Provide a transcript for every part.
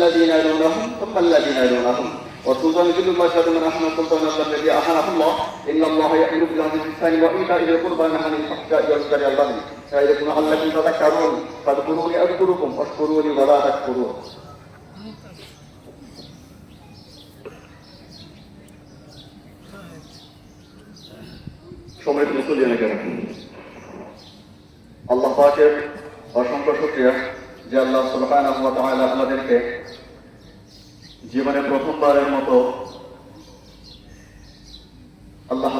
الذين يلونهم ثم الذين يلونهم والسلطان كل ما شهد من احنا السلطان الذي احانه الله ان الله يامر بالعدل والاحسان وايتاء ذي القربى وينهى عن الفحشاء والمنكر والبغي يعظكم لعلكم تذكرون فاذكروني اذكركم واشكروني ولا تكفرون সম্মানিত মুসলিয়ানা কেন আল্লাহ পাকের অসংখ্য শুক্রিয়া যে আল্লাহ সুবহানাহু ওয়া তাআলা আমাদেরকে জীবনে প্রথমবারের মতো আল্লাহ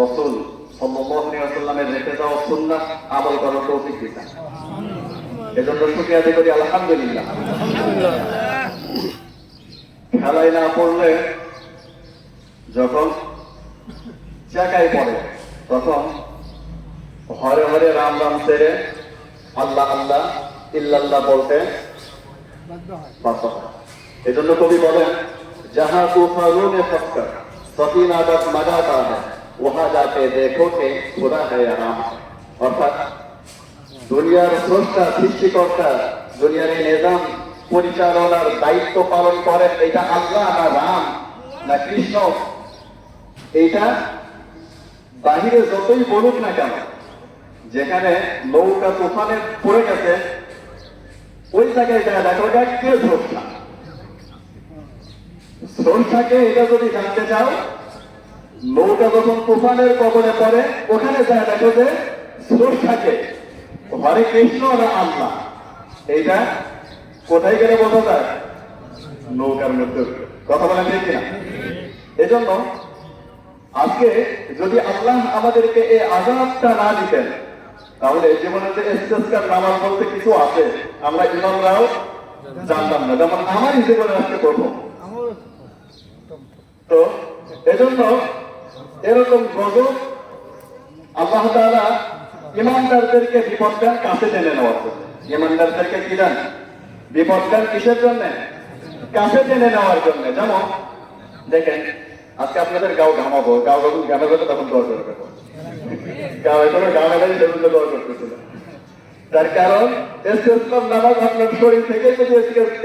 রসুল ওয়াসাল্লামের রেখে যাওয়া সুন্নাহ আমল করার তৌফিক দিয়েছেন। এজন্য শুকরিয়া আদায় করি আলহামদুলিল্লাহ। খেলায় না পড়লে যখন চাকায় পড়ে তখন হরে হরে রাম রাম সেরে আল্লাহ আল্লাহ, ইল্লাল্লাহ বলতে বাধ্য হয়। এজন্য কবি বলেন, যাহা তুফানুনে ফক্কর সফিনা বাদ মাজাতা হ্যায় ওহা যাতে দেখো কে খোদা হ্যায় আরাম অর্থাৎ, দুনিয়ার স্রষ্টা, সৃষ্টিকর্তা, দুনিয়ার এই নিজাম পরিচালনার দায়িত্ব পালন করেন, এটা আল্লাহ না রাম না কৃষ্ণ? এইটা বাহিরে যতই বলুক না কেন যেখানে নৌকা তুফানে পড়ে গেছে, ওই জায়গায় কে স্রষ্টা স্রষ্টাকে এটা যদি জানতে চাও, নৌকা যখন তুফানের কবলে পড়ে, ওখানে দেখা দেখো যে স্রষ্টাকে হরে কৃষ্ণ না আল্লাহ? এইটা কোথায় গেলে বোঝা যায়? নৌকার মধ্যে। কথা বলা ঠিক কিনা? এজন্য আজকে যদি আল্লাহ আমাদেরকে এই আজাবটা না দিতেন তাহলে জীবনে যে ইস্তেস্কার নামাজ বলতে কিছু আছে, আমরা ইমামরাও জানতাম না। যেমন আমারই জীবনে আজকে করব তো এজন্য এরকম গজব আল্লাহ তাআলা ইমানদারদেরকে বিপদ কাছে টেনে নেওয়ার জন্য। ইমানদারদেরকে কি দেন? বিপদ কিসের জন্য? কাছে টেনে নেওয়ার জন্য। যেমন, দেখেন, আজকে আপনাদের গাও ঘামাবো, গাও যখন ঘামাবো তখন দর এখনও ঘামালে সেগুলো দর তার কারণ ইস্তেসকার নামাজ আপনার শরীর থেকে যদি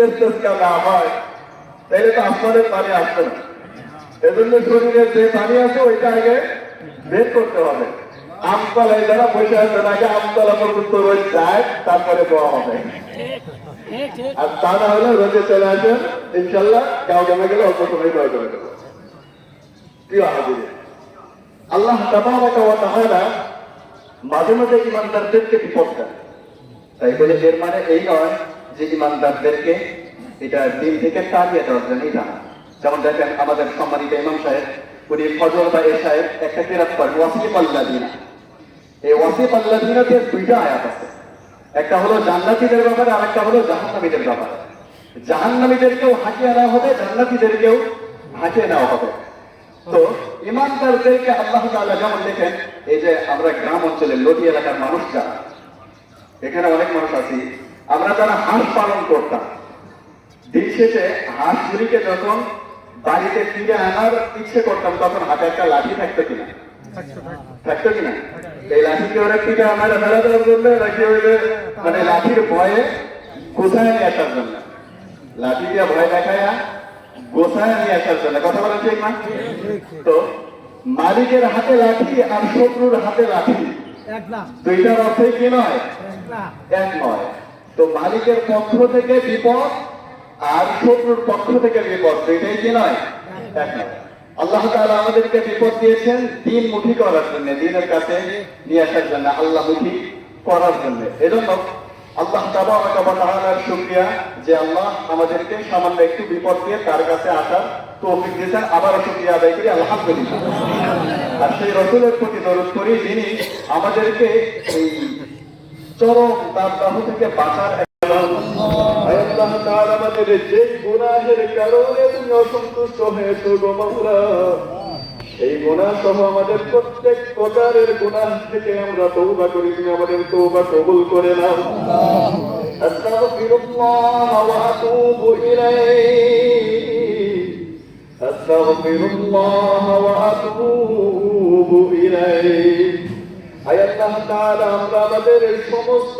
ইস্তেসকার না হয়, তাহলে তো আসমানের পানি আসবে না। এজন্য শরীরে যে পানি আছে, ওইটা আগে বের করতে হবে। আমতলায় যারা বসে আছেন, আগে আমতলা পর্যন্ত রোজ যায়, তারপরে দেওয়া হবে। আর তা না হলে রোজে চলে আসেন, ইনশাল্লাহ গাও জমে গেলে অল্প সময় দোয়া করে দেবো প্রিয় হাজির আল্লাহ তাবারাকা মাঝে মাঝে ইমানদারদেরকে বিপদ দেন তাই বলে এর মানে এই নয় যে ইমানদারদেরকে এটা দিন থেকে তাড়িয়ে দেওয়ার জন্য এটা না। যেমন দেখেন আমাদের সম্মানিত ইমাম সাহেব, উনি ফজর বা এ সাহেব একটা কেরাত করেন, ওয়াসিফ আল্লাদিনা এই ওয়াসিফ আল্লাদিনাতে দুইটা আয়াত আছে। একটা হলো জান্নাতীদের ব্যাপারে আর একটা হলো জাহান্নামীদের ব্যাপারে। জাহান্নামীদেরকেও হাঁটিয়ে নেওয়া হবে, জান্নাতীদেরকেও হাঁটিয়ে নেওয়া হবে। তো ইমানদারদেরকে আল্লাহ তাআলা যেমন দেখেন, এই যে আমরা গ্রাম অঞ্চলে লটি এলাকার মানুষ যারা এখানে অনেক মানুষ আছি, আমরা যারা হাঁস পালন করতাম, দিন শেষে হাঁসগুলিকে যখন বাড়িতে ফিরে আনার ইচ্ছে করতাম, তখন হাতে একটা লাঠি থাকতো কিনা? থাকতো কিনা? এই লাঠিকে ওরা ফিরে আনার ফেলা দেওয়ার জন্য, নাকি হইলে মানে লাঠির ভয়ে নিয়ে আসার জন্য? লাঠি দিয়ে ভয় দেখায়া গোছায় নিয়ে আসার জন্য কথা বলেন ঠিক না? তো মালিকের হাতে লাঠি আর শত্রুর হাতে লাঠি দুইটার অর্থই কি নয়? এক নয়। তো মালিকের পক্ষ থেকে বিপদ আর শত্রুর পক্ষ থেকে বিপদ দুইটাই কি নয়? এক নয়। আল্লাহ তাআলা আমাদেরকে বিপদ দিয়েছেন দিন মুখী করার জন্য দিনের কাছে নিয়ে আসার জন্য আল্লাহ মুখী করার জন্য। এজন্য আল্লাহ তাআলার শুকরিয়া যে আল্লাহ আমাদেরকে সামান্য একটু বিপদ দিয়ে তার কাছে আসার তৌফিক দিয়েছেন। আবারও শুকরিয়া আদায় করি। আলহামদুলিল্লাহ। আর সেই রসুলের প্রতি দরদ করি যিনি আমাদেরকে এই চরম দাবদাহ থেকে বাঁচার আমাদের যে গুনাহের কারণে তুমি অসন্তুষ্ট হয়েছো গো মাওলা। এই গুনাহ সহ আমাদের প্রত্যেক প্রকারের গুনাহ থেকে আমরা তওবা করি, তুমি আমাদের তওবা কবুল করে নাও। আমরা আমাদের এই সমস্ত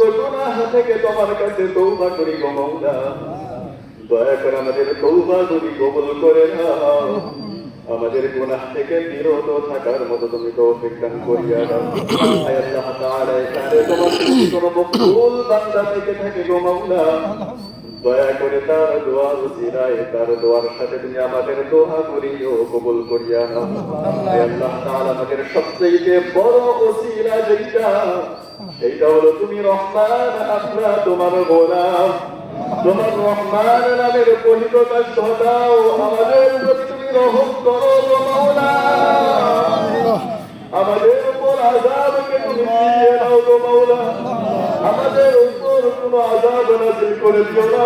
থেকে তোমার কাছে তওবা করি গো দয়া করে আমাদের তৌবা কবুল করে নাও। আমাদের গুনাহ থেকে বিরত থাকার মতো তুমি তৌফিক দান করিয়া আল্লাহ তাআলা, এখানে তোমার কোনো মকবুল বান্দা থেকে থাকে গো মাওলা। দয়া করে তার দোয়ার উসিলায় তার দোয়ার সাথে তুমি আমাদের দোয়া করিও, কবুল করিয়া নাও। আল্লাহ তাআলা, আমাদের সবচেয়ে বড় উসিলা যেটা সেইটা হলো তুমি রহমান, আমরা তোমার গোলাম। তোমার রহমান নামের পরিপ্রকাশ ঘটাও আমাদের প্রতি। রহম আমাদের উপর আজাবকে তুমি ফিরিয়ে দাও গো মাওলা উপর কোনো আজাব করে দিও। না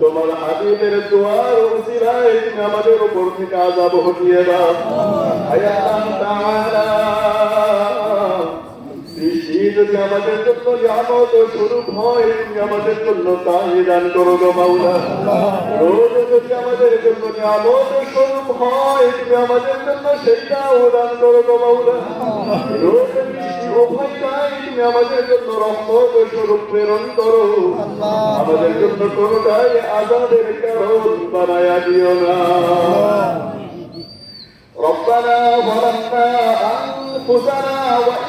তোমার হাবিবের দোয়ার উসিলায় আমাদের উপর থেকে আজাব হটিয়ে দাও যদি আমাদের জন্য নিয়ামত ও স্বরূপ হয় তুমি আমাদের জন্য তাই দান করো গো মাওলা রোজ যদি আমাদের জন্য নিয়ামত ও স্বরূপ হয় তুমি আমাদের জন্য সেইটাও দান করো গো মাওলা রোজ বৃষ্টি উভয় নাই তুমি আমাদের জন্য রহমত ও স্বরূপ প্রেরণ করো আমাদের জন্য কোনোটাই আজাদের কারণ বানায়া দিও না ربنا ظلمنا أنفسنا وإن